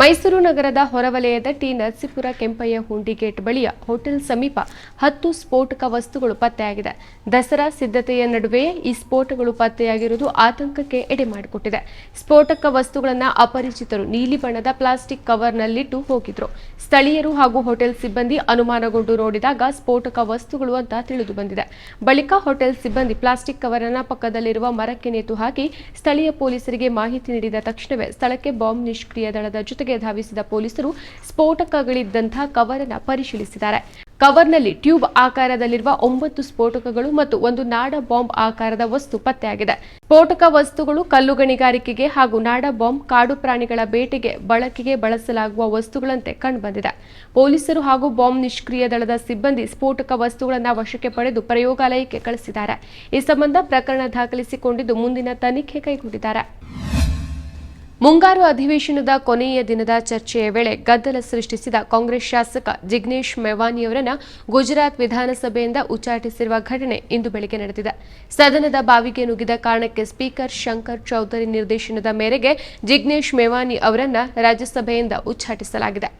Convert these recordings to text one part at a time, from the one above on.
ಮೈಸೂರು ನಗರದ ಹೊರವಲಯದ ಟಿ ನರಸೀಪುರ ಕೆಂಪಯ್ಯ ಹುಂಡಿ ಗೇಟ್ ಬಳಿಯ ಹೋಟೆಲ್ ಸಮೀಪ ಹತ್ತು ಸ್ಫೋಟಕ ವಸ್ತುಗಳು ಪತ್ತೆಯಾಗಿದೆ. ದಸರಾ ಸಿದ್ಧತೆಯ ನಡುವೆಯೇ ಈ ಸ್ಫೋಟಗಳು ಪತ್ತೆಯಾಗಿರುವುದು ಆತಂಕಕ್ಕೆ ಎಡೆ ಮಾಡಿಕೊಟ್ಟಿದೆ. ಸ್ಫೋಟಕ ವಸ್ತುಗಳನ್ನು ಅಪರಿಚಿತರು ನೀಲಿ ಬಣ್ಣದ ಪ್ಲಾಸ್ಟಿಕ್ ಕವರ್ನಲ್ಲಿಟ್ಟು ಹೋಗಿದ್ರು. ಸ್ಥಳೀಯರು ಹಾಗೂ ಹೋಟೆಲ್ ಸಿಬ್ಬಂದಿ ಅನುಮಾನಗೊಂಡು ನೋಡಿದಾಗ ಸ್ಫೋಟಕ ವಸ್ತುಗಳು ಅಂತ ತಿಳಿದು ಬಂದಿದೆ. ಬಳಿಕ ಹೋಟೆಲ್ ಸಿಬ್ಬಂದಿ ಪ್ಲಾಸ್ಟಿಕ್ ಕವರ್ ಅನ್ನ ಪಕ್ಕದಲ್ಲಿರುವ ಮರಕ್ಕೆ ನೇತು ಹಾಕಿ ಸ್ಥಳೀಯ ಪೊಲೀಸರಿಗೆ ಮಾಹಿತಿ ನೀಡಿದ ತಕ್ಷಣವೇ ಸ್ಥಳಕ್ಕೆ ಬಾಂಬ್ ನಿಷ್ಕ್ರಿಯ ದಳದ ಜೊತೆಗೆ ಧಾವಿಸಿದ ಪೊಲೀಸರು ಸ್ಫೋಟಕಗಳಿದ್ದಂತಹ ಕವರ್ ಅನ್ನ ಪರಿಶೀಲಿಸಿದ್ದಾರೆ. ಕವರ್ನಲ್ಲಿ ಟ್ಯೂಬ್ ಆಕಾರದಲ್ಲಿರುವ ಒಂಬತ್ತು ಸ್ಫೋಟಕಗಳು ಮತ್ತು ಒಂದು ನಾಡ ಬಾಂಬ್ ಆಕಾರದ ವಸ್ತು ಪತ್ತೆಯಾಗಿದೆ. ಸ್ಫೋಟಕ ವಸ್ತುಗಳು ಕಲ್ಲು ಗಣಿಗಾರಿಕೆಗೆ ಹಾಗೂ ನಾಡ ಬಾಂಬ್ ಕಾಡು ಪ್ರಾಣಿಗಳ ಬೇಟೆಗೆ ಬಳಕೆಗೆ ಬಳಸಲಾಗುವ ವಸ್ತುಗಳಂತೆ ಕಂಡುಬಂದಿದೆ. ಪೊಲೀಸರು ಹಾಗೂ ಬಾಂಬ್ ನಿಷ್ಕ್ರಿಯ ದಳದ ಸಿಬ್ಬಂದಿ ಸ್ಫೋಟಕ ವಸ್ತುಗಳನ್ನು ವಶಕ್ಕೆ ಪಡೆದು ಪ್ರಯೋಗಾಲಯಕ್ಕೆ ಕಳಿಸಿದ್ದಾರೆ. ಈ ಸಂಬಂಧ ಪ್ರಕರಣ ದಾಖಲಿಸಿಕೊಂಡಿದ್ದು ಮುಂದಿನ ತನಿಖೆ ಕೈಗೊಂಡಿದ್ದಾರೆ. ಮುಂಗಾರು ಅಧಿವೇಶನದ ಕೊನೆಯ ದಿನದ ಚರ್ಚೆಯ ವೇಳೆ ಗದ್ದಲ ಸೃಷ್ಟಿಸಿದ ಕಾಂಗ್ರೆಸ್ ಶಾಸಕ ಜಿಗ್ನೇಶ್ ಮೆವಾನಿಯವರನ್ನ ಗುಜರಾತ್ ವಿಧಾನಸಭೆಯಿಂದ ಉಚ್ಚಾಟಿಸಿರುವ ಘಟನೆ ಇಂದು ಬೆಳಗ್ಗೆ ನಡೆದಿದೆ. ಸದನದ ಬಾವಿಗೆ ನುಗ್ಗಿದ ಕಾರಣಕ್ಕೆ ಸ್ಪೀಕರ್ ಶಂಕರ್ ಚೌಧರಿ ನಿರ್ದೇಶನದ ಮೇರೆಗೆ ಜಿಗ್ನೇಶ್ ಮೆವಾನಿ ಅವರನ್ನು ರಾಜ್ಯಸಭೆಯಿಂದ ಉಚ್ಚಾಟಿಸಲಾಗಿದೆ.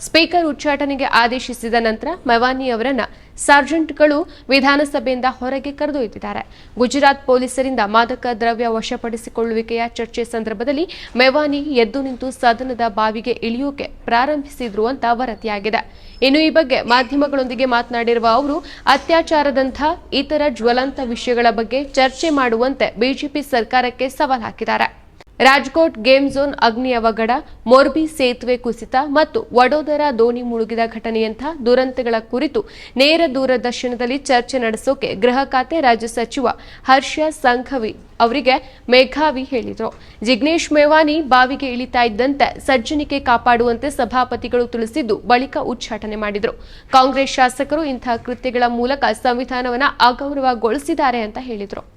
ಸ್ಪೀಕರ್ ಉಚ್ಚಾಟನೆಗೆ ಆದೇಶಿಸಿದ ನಂತರ ಮೆವಾನಿ ಅವರನ್ನ ಸಾರ್ಜೆಂಟ್ಗಳು ವಿಧಾನಸಭೆಯಿಂದ ಹೊರಗೆ ಕರೆದೊಯ್ದಿದ್ದಾರೆ ಗುಜರಾತ್ ಪೊಲೀಸರಿಂದ ಮಾದಕ ದ್ರವ್ಯ ವಶಪಡಿಸಿಕೊಳ್ಳುವಿಕೆಯ ಚರ್ಚೆ ಸಂದರ್ಭದಲ್ಲಿ ಮೆವಾನಿ ಎದ್ದು ನಿಂತು ಸದನದ ಬಾವಿಗೆ ಇಳಿಯೋಕೆ ಪ್ರಾರಂಭಿಸಿದ್ರು ಅಂತ ವರದಿಯಾಗಿದೆ. ಇನ್ನು ಈ ಬಗ್ಗೆ ಮಾಧ್ಯಮಗಳೊಂದಿಗೆ ಮಾತನಾಡಿರುವ ಅವರು, ಅತ್ಯಾಚಾರದಂಥ ಇತರ ಜ್ವಲಂತ ವಿಷಯಗಳ ಬಗ್ಗೆ ಚರ್ಚೆ ಮಾಡುವಂತೆ ಬಿಜೆಪಿ ಸರ್ಕಾರಕ್ಕೆ ಸವಾಲ್ ಹಾಕಿದ್ದಾರೆ. ರಾಜ್ಕೋಟ್ ಗೇಮ್ ಝೋನ್ ಅಗ್ನಿ ಅವಘಡ, ಮೊರ್ಬಿ ಸೇತುವೆ ಕುಸಿತ ಮತ್ತು ವಡೋದರ ದೋಣಿ ಮುಳುಗಿದ ಘಟನೆಯಂಥ ದುರಂತಗಳ ಕುರಿತು ನೇರ ದೂರದರ್ಶನದಲ್ಲಿ ಚರ್ಚೆ ನಡೆಸೋಕೆ ಗೃಹ ಖಾತೆ ರಾಜ್ಯ ಸಚಿವ ಹರ್ಷ ಸಂಘವಿ ಅವರಿಗೆ ಮೇಘಾವಿ ಹೇಳಿದರು. ಜಿಗ್ನೇಶ್ ಮೇವಾನಿ ಬಾವಿಗೆ ಇಳಿತಾ ಇದ್ದಂತೆ ಸಜ್ಜನಿಕೆ ಕಾಪಾಡುವಂತೆ ಸಭಾಪತಿಗಳು ತಿಳಿಸಿದ್ದು ಬಳಿಕ ಉಚ್ಚಾಟನೆ ಮಾಡಿದರು. ಕಾಂಗ್ರೆಸ್ ಶಾಸಕರು ಇಂತಹ ಕೃತ್ಯಗಳ ಮೂಲಕ ಸಂವಿಧಾನವನ್ನು ಅಗೌರವಗೊಳಿಸಿದ್ದಾರೆ ಅಂತ ಹೇಳಿದರು.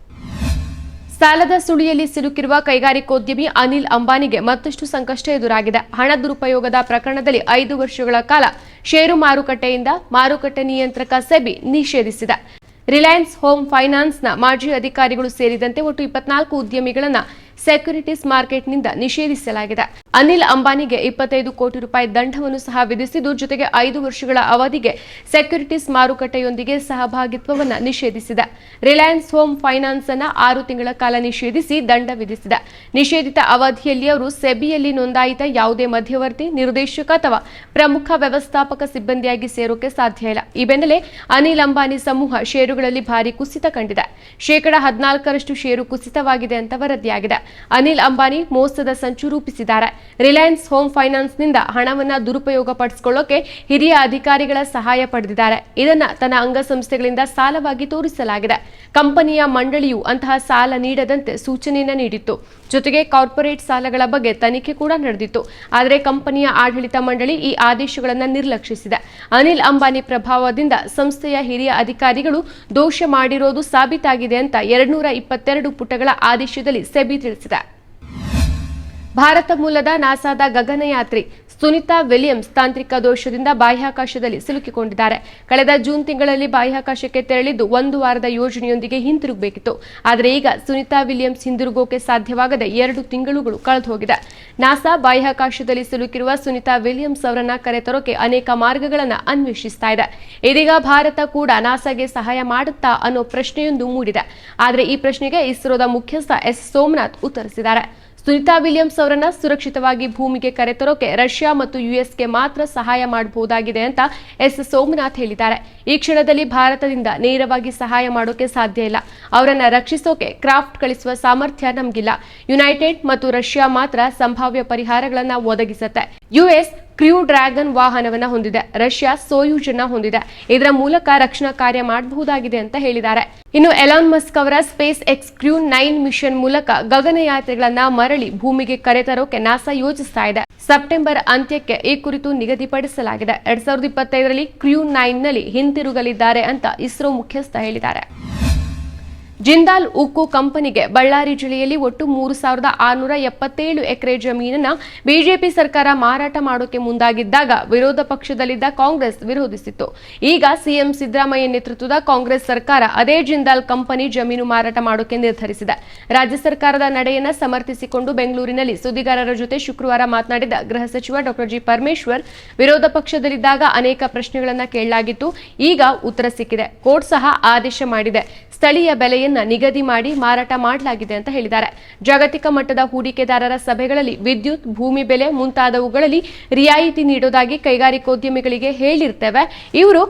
ಸಾಲದ ಸುಳಿಯಲ್ಲಿ ಸಿಲುಕಿರುವ ಕೈಗಾರಿಕೋದ್ಯಮಿ ಅನಿಲ್ ಅಂಬಾನಿಗೆ ಮತ್ತಷ್ಟು ಸಂಕಷ್ಟ ಎದುರಾಗಿದೆ. ಹಣ ದುರುಪಯೋಗದ ಪ್ರಕರಣದಲ್ಲಿ ಐದು ವರ್ಷಗಳ ಕಾಲ ಷೇರು ಮಾರುಕಟ್ಟೆಯಿಂದ ಮಾರುಕಟ್ಟೆ ನಿಯಂತ್ರಕ ಸೆಬಿ ನಿಷೇಧಿಸಿದೆ. ರಿಲಯನ್ಸ್ ಹೋಮ್ ಫೈನಾನ್ಸ್ನ ಮಾಜಿ ಅಧಿಕಾರಿಗಳು ಸೇರಿದಂತೆ ಒಟ್ಟು ಇಪ್ಪತ್ನಾಲ್ಕು ಉದ್ಯಮಿಗಳನ್ನು ಸೆಕ್ಯುರಿಟೀಸ್ ಮಾರ್ಕೆಟ್ನಿಂದ ನಿಷೇಧಿಸಲಾಗಿದೆ. ಅನಿಲ್ ಅಂಬಾನಿಗೆ ಇಪ್ಪತ್ತೈದು ಕೋಟಿ ರೂಪಾಯಿ ದಂಡವನ್ನು ಸಹ ವಿಧಿಸಿದ್ದು, ಜೊತೆಗೆ ಐದು ವರ್ಷಗಳ ಅವಧಿಗೆ ಸೆಕ್ಯುರಿಟೀಸ್ ಮಾರುಕಟ್ಟೆಯೊಂದಿಗೆ ಸಹಭಾಗಿತ್ವವನ್ನು ನಿಷೇಧಿಸಿದೆ. ರಿಲಯನ್ಸ್ ಹೋಮ್ ಫೈನಾನ್ಸ್ ಅನ್ನು ಆರು ತಿಂಗಳ ಕಾಲ ನಿಷೇಧಿಸಿ ದಂಡ ವಿಧಿಸಿದೆ. ನಿಷೇಧಿತ ಅವಧಿಯಲ್ಲಿ ಅವರು ಸೆಬಿಯಲ್ಲಿ ನೋಂದಾಯಿತ ಯಾವುದೇ ಮಧ್ಯವರ್ತಿ, ನಿರ್ದೇಶಕ ಅಥವಾ ಪ್ರಮುಖ ವ್ಯವಸ್ಥಾಪಕ ಸಿಬ್ಬಂದಿಯಾಗಿ ಸೇರೋಕೆ ಸಾಧ್ಯ ಇಲ್ಲ. ಈ ಬೆನ್ನಲ್ಲೇ ಅನಿಲ್ ಅಂಬಾನಿ ಸಮೂಹ ಷೇರುಗಳಲ್ಲಿ ಭಾರಿ ಕುಸಿತ ಕಂಡಿದೆ. ಶೇಕಡಾ ಹದಿನಾಲ್ಕರಷ್ಟು ಷೇರು ಕುಸಿತವಾಗಿದೆ ಅಂತ ವರದಿಯಾಗಿದೆ. ಅನಿಲ್ ಅಂಬಾನಿ ಮೋಸದ ಸಂಚು ರೂಪಿಸಿದ್ದಾರೆ. ರಿಲಯನ್ಸ್ ಹೋಮ್ ಫೈನಾನ್ಸ್ನಿಂದ ಹಣವನ್ನ ದುರುಪಯೋಗ ಪಡಿಸಿಕೊಳ್ಳೋಕೆ ಹಿರಿಯ ಅಧಿಕಾರಿಗಳ ಸಹಾಯ ಪಡೆದಿದ್ದಾರೆ. ಇದನ್ನ ತನ್ನ ಅಂಗಸಂಸ್ಥೆಗಳಿಂದ ಸಾಲವಾಗಿ ತೋರಿಸಲಾಗಿದೆ. ಕಂಪನಿಯ ಮಂಡಳಿಯು ಅಂತಹ ಸಾಲ ನೀಡದಂತೆ ಸೂಚನೆಯನ್ನ ನೀಡಿತ್ತು. ಜೊತೆಗೆ ಕಾರ್ಪೊರೇಟ್ ಸಾಲಗಳ ಬಗ್ಗೆ ತನಿಖೆ ಕೂಡ ನಡೆದಿತ್ತು. ಆದರೆ ಕಂಪನಿಯ ಆಡಳಿತ ಮಂಡಳಿ ಈ ಆದೇಶಗಳನ್ನು ನಿರ್ಲಕ್ಷಿಸಿದೆ. ಅನಿಲ್ ಅಂಬಾನಿ ಪ್ರಭಾವದಿಂದ ಸಂಸ್ಥೆಯ ಹಿರಿಯ ಅಧಿಕಾರಿಗಳು ದೋಷ ಮಾಡಿರೋದು ಸಾಬೀತಾಗಿದೆ ಅಂತ ಎರಡ್ನೂರ ಇಪ್ಪತ್ತೆರಡು ಪುಟಗಳ ಆದೇಶದಲ್ಲಿ ಸೆಬಿ ತಿಳಿಸಿದೆ. ಭಾರತ ಮೂಲದ ನಾಸಾದ ಗಗನಯಾತ್ರಿ ಸುನಿತಾ ವಿಲಿಯಮ್ಸ್ ತಾಂತ್ರಿಕ ದೋಷದಿಂದ ಬಾಹ್ಯಾಕಾಶದಲ್ಲಿ ಸಿಲುಕಿಕೊಂಡಿದ್ದಾರೆ. ಕಳೆದ ಜೂನ್ ತಿಂಗಳಲ್ಲಿ ಬಾಹ್ಯಾಕಾಶಕ್ಕೆ ತೆರಳಿದ್ದು ಒಂದು ವಾರದ ಯೋಜನೆಯೊಂದಿಗೆ ಹಿಂತಿರುಗಬೇಕಿತ್ತು. ಆದರೆ ಈಗ ಸುನಿತಾ ವಿಲಿಯಮ್ಸ್ ಹಿಂದಿರುಗೋಕೆ ಸಾಧ್ಯವಾಗದೆ ಎರಡು ತಿಂಗಳುಗಳು ಕಳೆದು ಹೋಗಿದೆ ನಾಸಾ ಬಾಹ್ಯಾಕಾಶದಲ್ಲಿ ಸಿಲುಕಿರುವ ಸುನಿತಾ ವಿಲಿಯಮ್ಸ್ ಅವರನ್ನ ಕರೆತರೋಕೆ ಅನೇಕ ಮಾರ್ಗಗಳನ್ನು ಅನ್ವೇಷಿಸ್ತಾ ಇದೆ. ಇದೀಗ ಭಾರತ ಕೂಡ ನಾಸಾಗೆ ಸಹಾಯ ಮಾಡುತ್ತಾ ಅನ್ನೋ ಪ್ರಶ್ನೆಯೊಂದು ಮೂಡಿದೆ. ಆದರೆ ಈ ಪ್ರಶ್ನೆಗೆ ಇಸ್ರೋದ ಮುಖ್ಯಸ್ಥ ಎಸ್ ಸೋಮನಾಥ್ ಉತ್ತರಿಸಿದ್ದಾರೆ. ಸುನಿತಾ ವಿಲಿಯಮ್ಸ್ ಅವರನ್ನ ಸುರಕ್ಷಿತವಾಗಿ ಭೂಮಿಗೆ ಕರೆತರೋಕೆ ರಷ್ಯಾ ಮತ್ತು ಯುಎಸ್ಗೆ ಮಾತ್ರ ಸಹಾಯ ಮಾಡಬಹುದಾಗಿದೆ ಅಂತ ಎಸ್ ಸೋಮನಾಥ್ ಹೇಳಿದ್ದಾರೆ. ಈ ಕ್ಷಣದಲ್ಲಿ ಭಾರತದಿಂದ ನೇರವಾಗಿ ಸಹಾಯ ಮಾಡೋಕೆ ಸಾಧ್ಯ ಇಲ್ಲ. ಅವರನ್ನ ರಕ್ಷಿಸೋಕೆ ಕ್ರಾಫ್ಟ್ ಕಳಿಸುವ ಸಾಮರ್ಥ್ಯ ನಮಗಿಲ್ಲ. ಯುನೈಟೆಡ್ ಮತ್ತು ರಷ್ಯಾ ಮಾತ್ರ ಸಂಭಾವ್ಯ ಪರಿಹಾರಗಳನ್ನ ಒದಗಿಸುತ್ತೆ. ಯುಎಸ್ ಕ್ರ್ಯೂ ಡ್ರ್ಯಾಗನ್ ವಾಹನವನ್ನ ಹೊಂದಿದೆ. ರಷ್ಯಾ ಸೋಯೂಜ್ ಅನ್ನ ಹೊಂದಿದೆ. ಇದರ ಮೂಲಕ ರಕ್ಷಣಾ ಕಾರ್ಯ ಮಾಡಬಹುದಾಗಿದೆ ಅಂತ ಹೇಳಿದ್ದಾರೆ. ಇನ್ನು ಎಲಾನ್ ಮಸ್ಕ್ ಅವರ space X crew nine mission ಮೂಲಕ ಗಗನಯಾತ್ರೆಗಳನ್ನ ಮರಳಿ ಭೂಮಿಗೆ ಕರೆತರೋಕೆ ನಾಸಾ ಯೋಜಿಸ್ತಾ ಇದೆ. ಸೆಪ್ಟೆಂಬರ್ ಅಂತ್ಯಕ್ಕೆ ಈ ಕುರಿತು ನಿಗದಿಪಡಿಸಲಾಗಿದೆ. ಎರಡ್ ಸಾವಿರದ ಇಪ್ಪತ್ತೈದರಲ್ಲಿ ಕ್ರ್ಯೂ ನೈನ್ನಲ್ಲಿ ಹಿಂತಿರುಗಲಿದ್ದಾರೆ ಅಂತ ಇಸ್ರೋ ಮುಖ್ಯಸ್ಥ ಹೇಳಿದ್ದಾರೆ. ಜಿಂದಾಲ್ ಉಕ್ಕು ಕಂಪನಿಗೆ ಬಳ್ಳಾರಿ ಜಿಲ್ಲೆಯಲ್ಲಿ ಒಟ್ಟು ಮೂರು ಸಾವಿರದ ಆರುನೂರ ಎಪ್ಪತ್ತೇಳು ಎಕರೆ ಜಮೀನನ್ನ ಬಿಜೆಪಿ ಸರ್ಕಾರ ಮಾರಾಟ ಮಾಡೋಕೆ ಮುಂದಾಗಿದ್ದಾಗ ವಿರೋಧ ಪಕ್ಷದಲ್ಲಿದ್ದ ಕಾಂಗ್ರೆಸ್ ವಿರೋಧಿಸಿತ್ತು. ಈಗ ಸಿಎಂ ಸಿದ್ದರಾಮಯ್ಯ ನೇತೃತ್ವದ ಕಾಂಗ್ರೆಸ್ ಸರ್ಕಾರ ಅದೇ ಜಿಂದಾಲ್ ಕಂಪನಿ ಜಮೀನು ಮಾರಾಟ ಮಾಡೋಕೆ ನಿರ್ಧರಿಸಿದೆ. ರಾಜ್ಯ ಸರ್ಕಾರದ ನಡೆಯನ್ನ ಸಮರ್ಥಿಸಿಕೊಂಡು ಬೆಂಗಳೂರಿನಲ್ಲಿ ಸುದ್ದಿಗಾರರ ಜೊತೆ ಶುಕ್ರವಾರ ಮಾತನಾಡಿದ ಗೃಹ ಸಚಿವ ಡಾಕ್ಟರ್ ಜಿ ಪರಮೇಶ್ವರ್, ವಿರೋಧ ಪಕ್ಷದಲ್ಲಿದ್ದಾಗ ಅನೇಕ ಪ್ರಶ್ನೆಗಳನ್ನು ಕೇಳಲಾಗಿತ್ತು. ಈಗ ಉತ್ತರ ಸಿಕ್ಕಿದೆ. ಕೋರ್ಟ್ ಸಹ ಆದೇಶ ಮಾಡಿದೆ. ಸ್ಥಳೀಯ ಬೆಲೆಯನ್ನ ನಿಗದಿ ಮಾಡಿ ಮಾರಾಟ ಮಾಡಲಾಗಿದೆ ಅಂತ ಹೇಳಿದ್ದಾರೆ. ಜಾಗತಿಕ ಮಟ್ಟದ ಹೂಡಿಕೆದಾರರ ಸಭೆಗಳಲ್ಲಿ ವಿದ್ಯುತ್, ಭೂಮಿ ಬೆಲೆ ಮುಂತಾದವುಗಳಲ್ಲಿ ರಿಯಾಯಿತಿ ನೀಡೋದಾಗಿ ಕೈಗಾರಿಕೋದ್ಯಮಿಗಳಿಗೆ ಹೇಳಿರ್ತೇವೆ. ಇವರು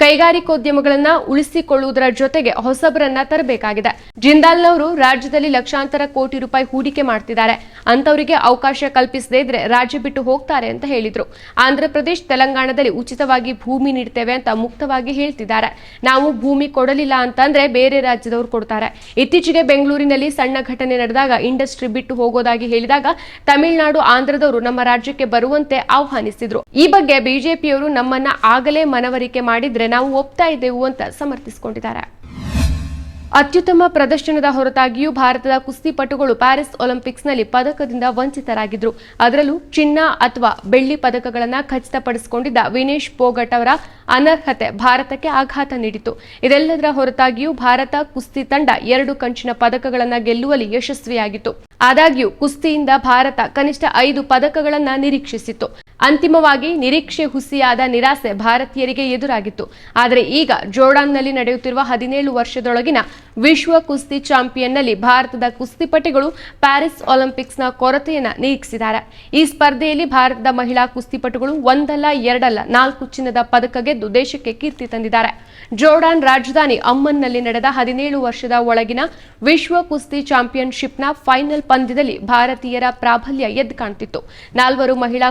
ಕೈಗಾರಿಕೋದ್ಯಮಗಳನ್ನ ಉಳಿಸಿಕೊಳ್ಳುವುದರ ಜೊತೆಗೆ ಹೊಸಬರನ್ನ ತರಬೇಕಾಗಿದೆ. ಜಿಂದಾಲ್ನವರು ರಾಜ್ಯದಲ್ಲಿ ಲಕ್ಷಾಂತರ ಕೋಟಿ ರೂಪಾಯಿ ಹೂಡಿಕೆ ಮಾಡ್ತಿದ್ದಾರೆ. ಅಂತವರಿಗೆ ಅವಕಾಶ ಕಲ್ಪಿಸದೇ ಇದ್ರೆ ರಾಜ್ಯ ಬಿಟ್ಟು ಹೋಗ್ತಾರೆ ಅಂತ ಹೇಳಿದ್ರು. ಆಂಧ್ರಪ್ರದೇಶ ತೆಲಂಗಾಣದಲ್ಲಿ ಉಚಿತವಾಗಿ ಭೂಮಿ ನೀಡ್ತೇವೆ ಅಂತ ಮುಕ್ತವಾಗಿ ಹೇಳ್ತಿದ್ದಾರೆ. ನಾವು ಭೂಮಿ ಕೊಡಲಿಲ್ಲ ಅಂತಂದ್ರೆ ಬೇರೆ ರಾಜ್ಯದವರು ಕೊಡ್ತಾರೆ. ಇತ್ತೀಚೆಗೆ ಬೆಂಗಳೂರಿನಲ್ಲಿ ಸಣ್ಣ ಘಟನೆ ನಡೆದಾಗ ಇಂಡಸ್ಟ್ರಿ ಬಿಟ್ಟು ಹೋಗೋದಾಗಿ ಹೇಳಿದಾಗ ತಮಿಳುನಾಡು ಆಂಧ್ರದವರು ನಮ್ಮ ರಾಜ್ಯಕ್ಕೆ ಬರುವಂತೆ ಆಹ್ವಾನಿಸಿದ್ರು. ಈ ಬಗ್ಗೆ ಬಿಜೆಪಿಯವರು ನಮ್ಮನ್ನ ಆಗಲೇ ಮನವರಿಕೆ ಮಾಡಿದ್ರೆ ನಾವು ಒಪ್ತಾ ಇದ್ದೆವು ಅಂತ ಸಮರ್ಥಿಸಿಕೊಂಡಿದ್ದಾರೆ. ಅತ್ಯುತ್ತಮ ಪ್ರದರ್ಶನದ ಹೊರತಾಗಿಯೂ ಭಾರತದ ಕುಸ್ತಿಪಟುಗಳು ಪ್ಯಾರಿಸ್ ಒಲಿಂಪಿಕ್ಸ್ನಲ್ಲಿ ಪದಕದಿಂದ ವಂಚಿತರಾಗಿದ್ರು. ಅದರಲ್ಲೂ ಚಿನ್ನ ಅಥವಾ ಬೆಳ್ಳಿ ಪದಕಗಳನ್ನು ಖಚಿತಪಡಿಸಿಕೊಂಡಿದ್ದ ವಿನೇಶ್ ಪೋಗಟ್ ಅವರ ಅನರ್ಹತೆ ಭಾರತಕ್ಕೆ ಆಘಾತ ನೀಡಿತು ಇದೆಲ್ಲದರ ಹೊರತಾಗಿಯೂ ಭಾರತ ಕುಸ್ತಿ ತಂಡ ಎರಡು ಕಂಚಿನ ಪದಕಗಳನ್ನು ಗೆಲ್ಲುವಲ್ಲಿ ಯಶಸ್ವಿಯಾಗಿತ್ತು. ಆದಾಗ್ಯೂ ಕುಸ್ತಿಯಿಂದ ಭಾರತ ಕನಿಷ್ಠ ಐದು ಪದಕಗಳನ್ನು ನಿರೀಕ್ಷಿಸಿತ್ತು. ಅಂತಿಮವಾಗಿ ನಿರೀಕ್ಷೆ ಹುಸಿಯಾದ ನಿರಾಸೆ ಭಾರತೀಯರಿಗೆ ಎದುರಾಗಿತ್ತು. ಆದರೆ ಈಗ ಜೋರ್ಡಾನ್ನಲ್ಲಿ ನಡೆಯುತ್ತಿರುವ ಹದಿನೇಳು ವರ್ಷದೊಳಗಿನ ವಿಶ್ವ ಕುಸ್ತಿ ಚಾಂಪಿಯನ್ನಲ್ಲಿ ಭಾರತದ ಕುಸ್ತಿಪಟುಗಳು ಪ್ಯಾರಿಸ್ ಒಲಿಂಪಿಕ್ಸ್ನ ಕೊರತೆಯನ್ನು ನೀಗಿಸಿದ್ದಾರೆ. ಈ ಸ್ಪರ್ಧೆಯಲ್ಲಿ ಭಾರತದ ಮಹಿಳಾ ಕುಸ್ತಿಪಟುಗಳು ಒಂದಲ್ಲ, ಎರಡಲ್ಲ, ನಾಲ್ಕು ಚಿನ್ನದ ಪದಕ ಗೆದ್ದು ದೇಶಕ್ಕೆ ಕೀರ್ತಿ ತಂದಿದ್ದಾರೆ. ಜೋರ್ಡಾನ್ ರಾಜಧಾನಿ ಅಮ್ಮನ್ನಲ್ಲಿ ನಡೆದ ಹದಿನೇಳು ವರ್ಷದ ಒಳಗಿನ ವಿಶ್ವ ಕುಸ್ತಿ ಚಾಂಪಿಯನ್ಶಿಪ್ನ ಫೈನಲ್ ಪಂದ್ಯದಲ್ಲಿ ಭಾರತೀಯರ ಪ್ರಾಬಲ್ಯ ಎದ್ದು ಕಾಣ್ತಿತ್ತು. ನಾಲ್ವರು ಮಹಿಳಾ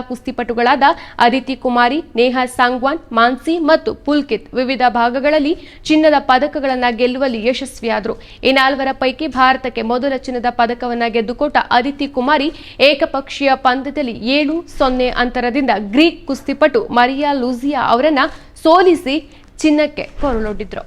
ಕುಸ್ತಿಪಟುಗಳಾದ ಅದಿತಿ ಕುಮಾರಿ, ನೇಹಾ ಸಾಂಗ್ವಾನ್, ಮಾನ್ಸಿ ಮತ್ತು ಪುಲ್ಕಿತ್ ವಿವಿಧ ಭಾಗಗಳಲ್ಲಿ ಚಿನ್ನದ ಪದಕಗಳನ್ನು ಗೆಲ್ಲುವಲ್ಲಿ ಯಶಸ್ವಿಯಾದರು. ಈ ನಾಲ್ವರ ಪೈಕಿ ಭಾರತಕ್ಕೆ ಮೊದಲ ಚಿನ್ನದ ಪದಕವನ್ನು ಗೆದ್ದುಕೊಟ್ಟ ಅದಿತಿ ಕುಮಾರಿ ಏಕಪಕ್ಷೀಯ ಪಂದ್ಯದಲ್ಲಿ ಏಳು ಸೊನ್ನೆ ಅಂತರದಿಂದ ಗ್ರೀಕ್ ಕುಸ್ತಿಪಟು ಮರಿಯಾ ಲೂಸಿಯಾ ಅವರನ್ನ ಸೋಲಿಸಿ ಚಿನ್ನಕ್ಕೆ ಕೊರಳೊಡ್ಡಿದ್ರು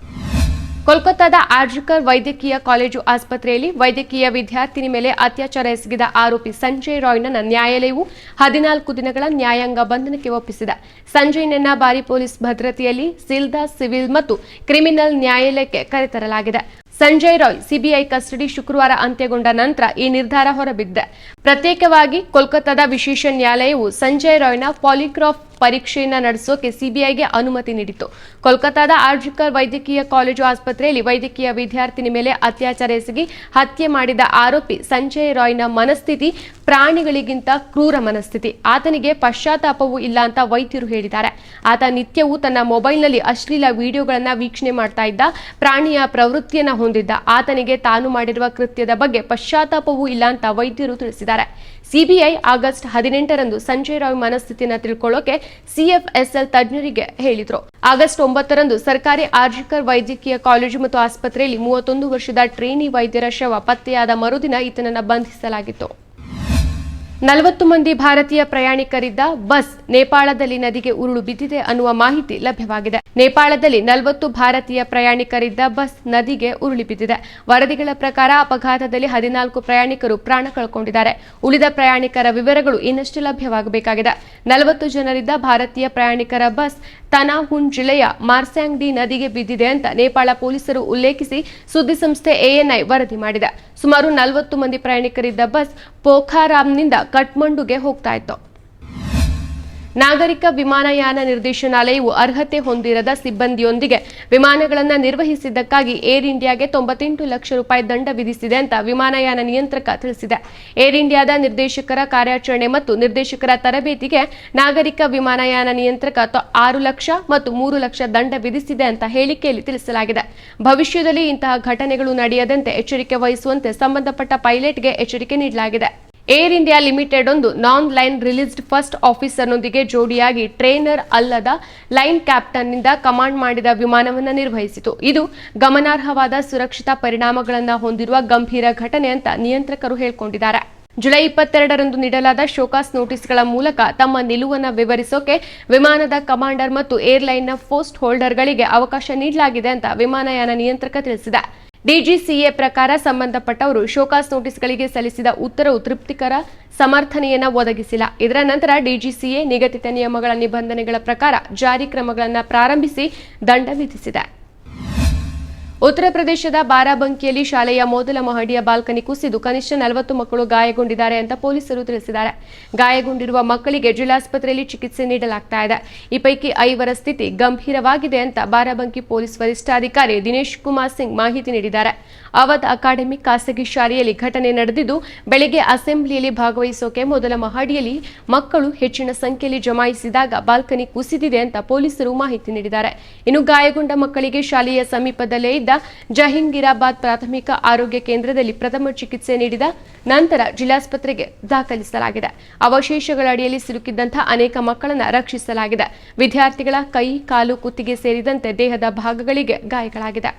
ಕೋಲ್ಕತ್ತಾದ ಆರ್ಜಿಕರ್ ವೈದ್ಯಕೀಯ ಕಾಲೇಜು ಆಸ್ಪತ್ರೆಯಲ್ಲಿ ವೈದ್ಯಕೀಯ ವಿದ್ಯಾರ್ಥಿನಿ ಮೇಲೆ ಅತ್ಯಾಚಾರ ಎಸಗಿದ ಆರೋಪಿ ಸಂಜಯ್ ರಾಯ್ನನ್ನ ನ್ಯಾಯಾಲಯವು ಹದಿನಾಲ್ಕು ದಿನಗಳ ನ್ಯಾಯಾಂಗ ಬಂಧನಕ್ಕೆ ಒಪ್ಪಿಸಿದೆ. ಸಂಜಯ್ನನ್ನ ಬಾರಿ ಪೊಲೀಸ್ ಭದ್ರತೆಯಲ್ಲಿ ಸಿಲ್ದಾ ಸಿವಿಲ್ ಮತ್ತು ಕ್ರಿಮಿನಲ್ ನ್ಯಾಯಾಲಯಕ್ಕೆ ಕರೆತರಲಾಗಿದೆ. ಸಂಜಯ್ ರಾಯ್ ಸಿಬಿಐ ಕಸ್ಟಡಿ ಶುಕ್ರವಾರ ಅಂತ್ಯಗೊಂಡ ನಂತರ ಈ ನಿರ್ಧಾರ ಹೊರಬಿದ್ದ ಪ್ರತ್ಯೇಕವಾಗಿ ಕೋಲ್ಕತ್ತಾದ ವಿಶೇಷ ನ್ಯಾಯಾಲಯವು ಸಂಜಯ್ ರಾಯ್ನ ಪಾಲಿಗ್ರಾಫ್ ಪರೀಕ್ಷೆಯನ್ನ ನಡೆಸೋಕೆ ಸಿಬಿಐಗೆ ಅನುಮತಿ ನೀಡಿತ್ತು. ಕೋಲ್ಕತ್ತಾದ ಆರ್ಜಿಕರ್ ವೈದ್ಯಕೀಯ ಕಾಲೇಜು ಆಸ್ಪತ್ರೆಯಲ್ಲಿ ವೈದ್ಯಕೀಯ ವಿದ್ಯಾರ್ಥಿನಿ ಮೇಲೆ ಅತ್ಯಾಚಾರ ಎಸಗಿ ಹತ್ಯೆ ಮಾಡಿದ ಆರೋಪಿ ಸಂಜಯ್ ರಾಯ್ನ ಮನಸ್ಥಿತಿ ಪ್ರಾಣಿಗಳಿಗಿಂತ ಕ್ರೂರ ಮನಸ್ಥಿತಿ. ಆತನಿಗೆ ಪಶ್ಚಾತ್ತಾಪವೂ ಇಲ್ಲ ಅಂತ ವೈದ್ಯರು ಹೇಳಿದ್ದಾರೆ. ಆತ ನಿತ್ಯವೂ ತನ್ನ ಮೊಬೈಲ್ನಲ್ಲಿ ಅಶ್ಲೀಲ ವಿಡಿಯೋಗಳನ್ನ ವೀಕ್ಷಣೆ ಮಾಡ್ತಾ ಇದ್ದ, ಪ್ರಾಣಿಯ ಪ್ರವೃತ್ತಿಯನ್ನ ಹೊಂದಿದ್ದ. ಆತನಿಗೆ ತಾನು ಮಾಡಿರುವ ಕೃತ್ಯದ ಬಗ್ಗೆ ಪಶ್ಚಾತ್ತಾಪವೂ ಇಲ್ಲ ಅಂತ ವೈದ್ಯರು ತಿಳಿಸಿದ್ದಾರೆ. ಸಿಬಿಐ ಆಗಸ್ಟ್ ಹದಿನೆಂಟರಂದು ಸಂಜಯ್ ರಾವ್ ಮನಸ್ಥಿತಿಯನ್ನು ತಿಳ್ಕೊಳ್ಳೋಕೆ ಸಿಎಫ್ಎಸ್ಎಲ್ ತಜ್ಞರಿಗೆ ಹೇಳಿದ್ರು. ಆಗಸ್ಟ್ ಒಂಬತ್ತರಂದು ಸರ್ಕಾರಿ ಆರ್ಜಿಕರ್ ವೈದ್ಯಕೀಯ ಕಾಲೇಜು ಮತ್ತು ಆಸ್ಪತ್ರೆಯಲ್ಲಿ ಮೂವತ್ತೊಂದು ವರ್ಷದ ಟ್ರೇನಿ ವೈದ್ಯರ ಶವ ಪತ್ತೆಯಾದ ಮರುದಿನ ಈತನನ್ನು ಬಂಧಿಸಲಾಗಿತ್ತು. ನಲವತ್ತು ಮಂದಿ ಭಾರತೀಯ ಪ್ರಯಾಣಿಕರಿದ್ದ ಬಸ್ ನೇಪಾಳದಲ್ಲಿ ನದಿಗೆ ಉರುಳು ಬಿದ್ದಿದೆ ಅನ್ನುವ ಮಾಹಿತಿ ಲಭ್ಯವಾಗಿದೆ. ನೇಪಾಳದಲ್ಲಿ ನಲವತ್ತು ಭಾರತೀಯ ಪ್ರಯಾಣಿಕರಿದ್ದ ಬಸ್ ನದಿಗೆ ಉರುಳಿ ಬಿದ್ದಿದೆ. ವರದಿಗಳ ಪ್ರಕಾರ ಅಪಘಾತದಲ್ಲಿ ಹದಿನಾಲ್ಕು ಪ್ರಯಾಣಿಕರು ಪ್ರಾಣ ಕಳ್ಕೊಂಡಿದ್ದಾರೆ. ಉಳಿದ ಪ್ರಯಾಣಿಕರ ವಿವರಗಳು ಇನ್ನಷ್ಟು ಲಭ್ಯವಾಗಬೇಕಾಗಿದೆ. ನಲವತ್ತು ಜನರಿದ್ದ ಭಾರತೀಯ ಪ್ರಯಾಣಿಕರ ಬಸ್ ತನಾಹುನ್ ಜಿಲ್ಲೆಯ ಮಾರ್ಸ್ಯಾಂಗ್ಡಿ ನದಿಗೆ ಬಿದ್ದಿದೆ ಅಂತ ನೇಪಾಳ ಪೊಲೀಸರು ಉಲ್ಲೇಖಿಸಿ ಸುದ್ದಿಸಂಸ್ಥೆ ಎಎನ್ಐ ವರದಿ ಮಾಡಿದೆ. ಸುಮಾರು ನಲವತ್ತು ಮಂದಿ ಪ್ರಯಾಣಿಕರಿದ್ದ ಬಸ್ ಪೋಖಾರಾಮ್ನಿಂದ ಕಠ್ಮಂಡುಗೆ ಹೋಗ್ತಾ ಇತ್ತು. ನಾಗರಿಕ ವಿಮಾನಯಾನ ನಿರ್ದೇಶನಾಲಯವು ಅರ್ಹತೆ ಹೊಂದಿರದ ಸಿಬ್ಬಂದಿಯೊಂದಿಗೆ ವಿಮಾನಗಳನ್ನು ನಿರ್ವಹಿಸಿದ್ದಕ್ಕಾಗಿ ಏರ್ ಇಂಡಿಯಾಗೆ ತೊಂಬತ್ತೆಂಟು ಲಕ್ಷ ರೂಪಾಯಿ ದಂಡ ವಿಧಿಸಿದೆ ಅಂತ ವಿಮಾನಯಾನ ನಿಯಂತ್ರಕ ತಿಳಿಸಿದೆ. ಏರ್ ಇಂಡಿಯಾದ ನಿರ್ದೇಶಕರ ಕಾರ್ಯಾಚರಣೆ ಮತ್ತು ನಿರ್ದೇಶಕರ ತರಬೇತಿಗೆ ನಾಗರಿಕ ವಿಮಾನಯಾನ ನಿಯಂತ್ರಕ ಆರು ಲಕ್ಷ ಮತ್ತು ಮೂರು ಲಕ್ಷ ದಂಡ ವಿಧಿಸಿದೆ ಅಂತ ಹೇಳಿಕೆಯಲ್ಲಿ ತಿಳಿಸಲಾಗಿದೆ. ಭವಿಷ್ಯದಲ್ಲಿ ಇಂತಹ ಘಟನೆಗಳು ನಡೆಯದಂತೆ ಎಚ್ಚರಿಕೆ ವಹಿಸುವಂತೆ ಸಂಬಂಧಪಟ್ಟ ಪೈಲಟ್ಗೆ ಎಚ್ಚರಿಕೆ ನೀಡಲಾಗಿದೆ. ಏರ್ ಇಂಡಿಯಾ ಲಿಮಿಟೆಡ್ ಒಂದು ನಾನ್ ಲೈನ್ ರಿಲೀಸ್ಡ್ ಫಸ್ಟ್ ಆಫೀಸರ್ನೊಂದಿಗೆ ಜೋಡಿಯಾಗಿ ಟ್ರೈನರ್ ಅಲ್ಲದ ಲೈನ್ ಕ್ಯಾಪ್ಟನ್ನಿಂದ ಕಮಾಂಡ್ ಮಾಡಿದ ವಿಮಾನವನ್ನು ನಿರ್ವಹಿಸಿತು. ಇದು ಗಮನಾರ್ಹವಾದ ಸುರಕ್ಷತಾ ಪರಿಣಾಮಗಳನ್ನು ಹೊಂದಿರುವ ಗಂಭೀರ ಘಟನೆ ಅಂತ ನಿಯಂತ್ರಕರು ಹೇಳಿಕೊಂಡಿದ್ದಾರೆ. ಜುಲೈ ಇಪ್ಪತ್ತೆರಡರಂದು ನೀಡಲಾದ ಶೋಕಾಸ್ ನೋಟಿಸ್ಗಳ ಮೂಲಕ ತಮ್ಮ ನಿಲುವನ್ನು ವಿವರಿಸೋಕೆ ವಿಮಾನದ ಕಮಾಂಡರ್ ಮತ್ತು ಏರ್ಲೈನ್ನ ಪೋಸ್ಟ್ ಹೋಲ್ಡರ್ಗಳಿಗೆ ಅವಕಾಶ ನೀಡಲಾಗಿದೆ ಅಂತ ವಿಮಾನಯಾನ ನಿಯಂತ್ರಕ ತಿಳಿಸಿದೆ. ಡಿಜಿಸಿಎ ಪ್ರಕಾರ ಸಂಬಂಧಪಟ್ಟವರು ಶೋಕಾಸ್ ನೋಟಿಸ್ಗಳಿಗೆ ಸಲ್ಲಿಸಿದ ಉತ್ತರವು ತೃಪ್ತಿಕರ ಸಮರ್ಥನೆಯನ್ನು ಒದಗಿಸಿಲ್ಲ. ಇದರ ನಂತರ ಡಿಜಿಸಿಎ ನಿಗದಿತ ನಿಯಮಗಳ ನಿಬಂಧನೆಗಳ ಪ್ರಕಾರ ಜಾರಿ ಕ್ರಮಗಳನ್ನು ಪ್ರಾರಂಭಿಸಿ ದಂಡ ವಿಧಿಸಿದೆ. ಉತ್ತರ ಪ್ರದೇಶದ ಬಾರಾಬಂಕಿಯಲ್ಲಿ ಶಾಲೆಯ ಮೊದಲ ಮಹಡಿಯ ಬಾಲ್ಕನಿ ಕುಸಿದು ಕನಿಷ್ಠ ನಲವತ್ತು ಮಕ್ಕಳು ಗಾಯಗೊಂಡಿದ್ದಾರೆ ಅಂತ ಪೊಲೀಸರು ತಿಳಿಸಿದ್ದಾರೆ. ಗಾಯಗೊಂಡಿರುವ ಮಕ್ಕಳಿಗೆ ಜಿಲ್ಲಾಸ್ಪತ್ರೆಯಲ್ಲಿ ಚಿಕಿತ್ಸೆ ನೀಡಲಾಗ್ತಾ ಇದೆ. ಈ ಪೈಕಿ ಐವರ ಸ್ಥಿತಿ ಗಂಭೀರವಾಗಿದೆ ಅಂತ ಬಾರಾಬಂಕಿ ಪೊಲೀಸ್ ವರಿಷ್ಠಾಧಿಕಾರಿ ದಿನೇಶ್ ಕುಮಾರ್ ಸಿಂಗ್ ಮಾಹಿತಿ ನೀಡಿದ್ದಾರೆ. ಅವಧ್ ಅಕಾಡೆಮಿ ಖಾಸಗಿ ಶಾಲೆಯಲ್ಲಿ ಘಟನೆ ನಡೆದಿದ್ದು, ಬೆಳಗ್ಗೆ ಅಸೆಂಬ್ಲಿಯಲ್ಲಿ ಭಾಗವಹಿಸೋಕೆ ಮೊದಲ ಮಹಡಿಯಲ್ಲಿ ಮಕ್ಕಳು ಹೆಚ್ಚಿನ ಸಂಖ್ಯೆಯಲ್ಲಿ ಜಮಾಯಿಸಿದಾಗ ಬಾಲ್ಕನಿ ಕುಸಿದಿದೆ ಅಂತ ಪೊಲೀಸರು ಮಾಹಿತಿ ನೀಡಿದ್ದಾರೆ. ಇನ್ನು ಗಾಯಗೊಂಡ ಮಕ್ಕಳಿಗೆ ಶಾಲೆಯ ಸಮೀಪದಲ್ಲೇ ಇದ್ದ ಜಹೀಂಗೀರಾಬಾದ್ ಪ್ರಾಥಮಿಕ ಆರೋಗ್ಯ ಕೇಂದ್ರದಲ್ಲಿ ಪ್ರಥಮ ಚಿಕಿತ್ಸೆ ನೀಡಿದ ನಂತರ ಜಿಲ್ಲಾಸ್ಪತ್ರೆಗೆ ದಾಖಲಿಸಲಾಗಿದೆ. ಅವಶೇಷಗಳ ಅಡಿಯಲ್ಲಿ ಸಿಲುಕಿದ್ದಂತಹ ಅನೇಕ ಮಕ್ಕಳನ್ನು ರಕ್ಷಿಸಲಾಗಿದೆ. ವಿದ್ಯಾರ್ಥಿಗಳ ಕೈ, ಕಾಲು, ಕುತ್ತಿಗೆ ಸೇರಿದಂತೆ ದೇಹದ ಭಾಗಗಳಿಗೆ ಗಾಯಗಳಾಗಿದೆ.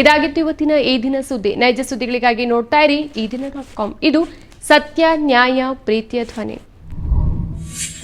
ಇದಾಗಿತ್ತು ಇವತ್ತಿನ ಈ ದಿನ ಸುದ್ದಿ. ನೈಜ ಸುದ್ದಿಗಳಿಗಾಗಿ ನೋಡ್ತಾ ಇರಿ. ಈ ದಿನ ಡಾಟ್ ಕಾಮ್. ಇದು ಸತ್ಯ, ನ್ಯಾಯ, ಪ್ರೀತಿಯ ಧ್ವನಿ.